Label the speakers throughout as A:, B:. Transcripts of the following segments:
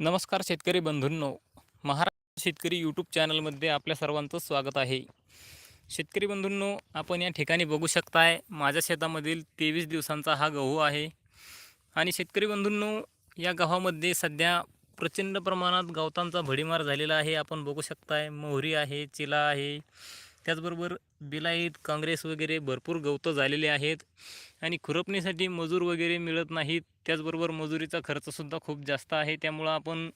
A: नमस्कार शेतकरी बंधूंनो. महाराष्ट्र शेतकरी यूट्यूब चॅनलमध्ये आपल्या सर्वांचं स्वागत आहे. शेतकरी बंधूंनो आपण या ठिकाणी बघू शकताय माझ्या शेतामधील तेवीस दिवसांचा हा गहू आहे. आणि शेतकरी बंधूंनो या गव्हामध्ये सध्या प्रचंड प्रमाणात गवतांचा भडीमार झालेला आहे. आपण बघू शकताय मोहरी आहे चिला आहे. त्याचबरोबर बिलाईत काँग्रेस वगैरे भरपूर गवतं झालेले आहेत. आणि खुरपणीसाठी मजूर वगैरे मिळत नाहीत त्याचबरोबर मजुरीचा खर्चसुद्धा खूप जास्त आहे. त्यामुळं आपण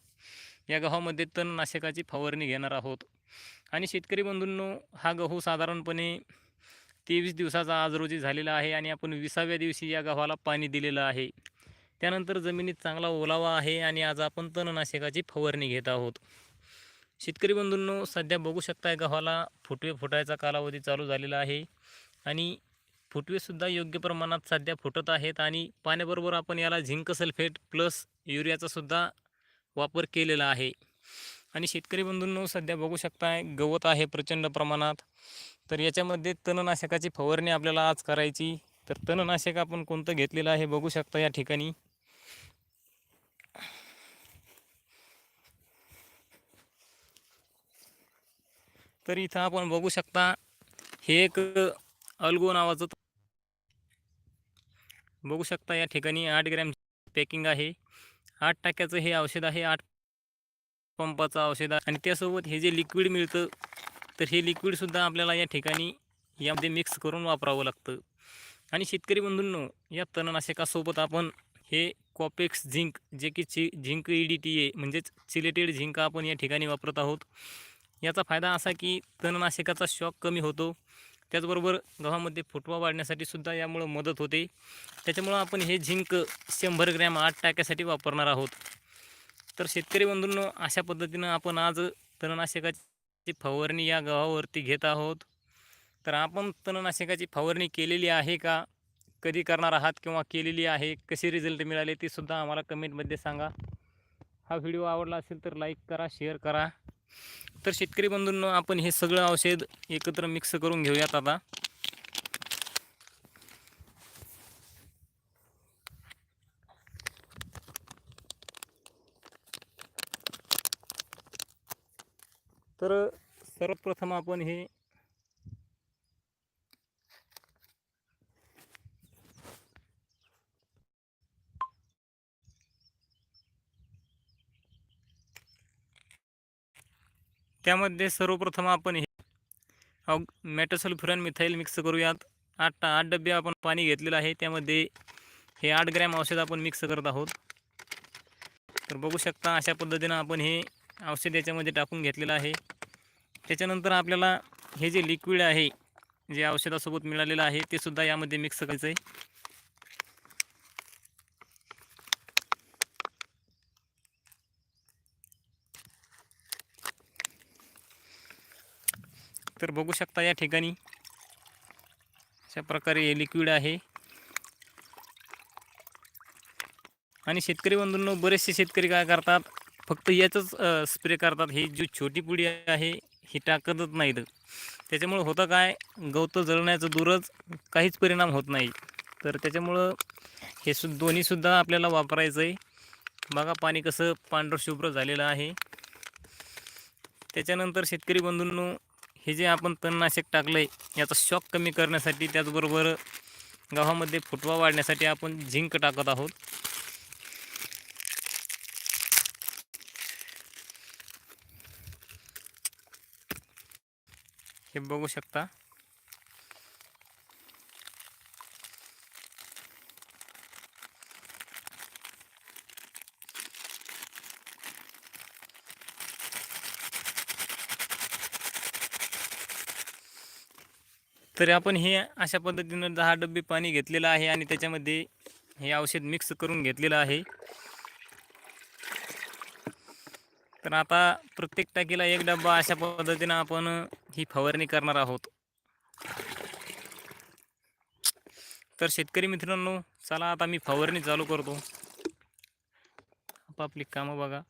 A: या गव्हामध्ये तणनाशकाची फवारणी घेणार आहोत. आणि शेतकरी बंधूंनो हा गहू साधारणपणे तेवीस दिवसाचा आज रोजी झालेला आहे आणि आपण विसाव्या दिवशी या गव्हाला पाणी दिलेलं आहे. त्यानंतर जमिनीत चांगला ओलावा आहे आणि आज आपण तणनाशकाची फवारणी घेत आहोत. शेतकरी बंधूंनो सध्या बघू शकताय गव्हाला फुटवे फुटायचा कालावधी चालू झालेला आहे. आणि फुटवेसुद्धा योग्य प्रमाणात सध्या फुटत आहेत आणि पाण्याबरोबर आपण याला झिंक सल्फेट प्लस युरियाचासुद्धा वापर केलेला आहे. आणि शेतकरी बंधूंनो सध्या बघू शकताय गवत आहे प्रचंड प्रमाणात. तर याच्यामध्ये तणनाशकाची फवारणी आपल्याला आज करायची. तर तणनाशक आपण कोणतं घेतलेलं आहे बघू शकता या ठिकाणी. तर इथं आपण बघू शकता हे एक अल्गो नावाचं बघू शकता या ठिकाणी आठ ग्रॅम पॅकिंग आहे. आठ टाक्याचं हे औषध आहे आठ पंपाचं औषध आहे. आणि त्यासोबत हे जे लिक्विड मिळतं तर हे लिक्विडसुद्धा आपल्याला या ठिकाणी यामध्ये मिक्स करून वापरावं लागतं. आणि शेतकरी बंधूंनो या तणनाशकासोबत आपण हे कॉपेक्स झिंक जे की चि zinc E D T A म्हणजेच चिलेटेड झिंक आपण या ठिकाणी वापरत आहोत. याचा फायदा असा की तणनाशकाचा शॉक कमी होतो. त्याचबरोबर गव्हामध्ये फुटवा वाढण्यासाठी सुद्धा यामुळं मदत होते. त्याच्यामुळं आपण हे झिंक शंभर ग्रॅम आठ टाक्यासाठी वापरणार आहोत. तर शेतकरी बंधूंनो अशा पद्धतीनं आपण आज तणनाशकाची फवारणी या गव्हावरती घेत आहोत. तर आपण तणनाशकाची फवारणी केलेली आहे का? कधी करणार आहात किंवा केलेली आहे? कसे रिझल्ट मिळाले ते सुद्धा आम्हाला कमेंटमध्ये सांगा. हा व्हिडिओ आवडला असेल तर लाईक करा शेअर करा. तर शेतकरी बंधूंनो आपण हे सगळं औषध एकत्र मिक्स करून घेऊयात आता. तर सर्वप्रथम आपण हे त्यामध्ये सर्वप्रथम आपण हे ऑग मेटोसल्फ्युरन मिथाईल मिक्स करूयात. आठ आठ डबे आपण पाणी घेतलेलं आहे. त्यामध्ये हे आठ ग्रॅम औषध आपण मिक्स करत आहोत. तर बघू शकता अशा पद्धतीनं आपण हे औषध याच्यामध्ये टाकून घेतलेलं आहे. त्याच्यानंतर आपल्याला हे जे लिक्विड आहे जे औषधासोबत मिळालेलं आहे ते सुद्धा यामध्ये मिक्स करायचं आहे तर बघू शकता या ठिकाणी अशा प्रकारे हे लिक्विड आहे. आणि शेतकरी बंधूंनो बरेचसे शेतकरी काय करतात फक्त याचंच स्प्रे करतात. ही जी छोटी पुडी आहे ही टाकतच नाहीत. त्याच्यामुळं होतं काय गवतं जळण्याचं दूरच काहीच परिणाम होत नाही. तर त्याच्यामुळं हे सु दोन्हीसुद्धा आपल्याला वापरायचं आहे बघा पाणी कसं पांढरं शुभ्र झालेलं आहे. त्याच्यानंतर शेतकरी बंधूंनो हे जे आपण तणनाशक टाकलं आहे याचा शॉक कमी करण्यासाठी त्याचबरोबर गव्हामध्ये फुटवा वाढण्यासाठी आपण झिंक टाकत आहोत. हे बघू शकता. तरी आपण हे अशा पद्धतीनं दहा डब्बे पाणी घेतलेलं आहे आणि त्याच्यामध्ये हे औषध मिक्स करून घेतलेलं आहे. तर आता प्रत्येक टाकीला एक डब्बा अशा पद्धतीनं आपण ही फवारणी करणार आहोत. तर शेतकरी मित्रांनो चला आता मी फवारणी चालू करतो. आपापली कामं बघा.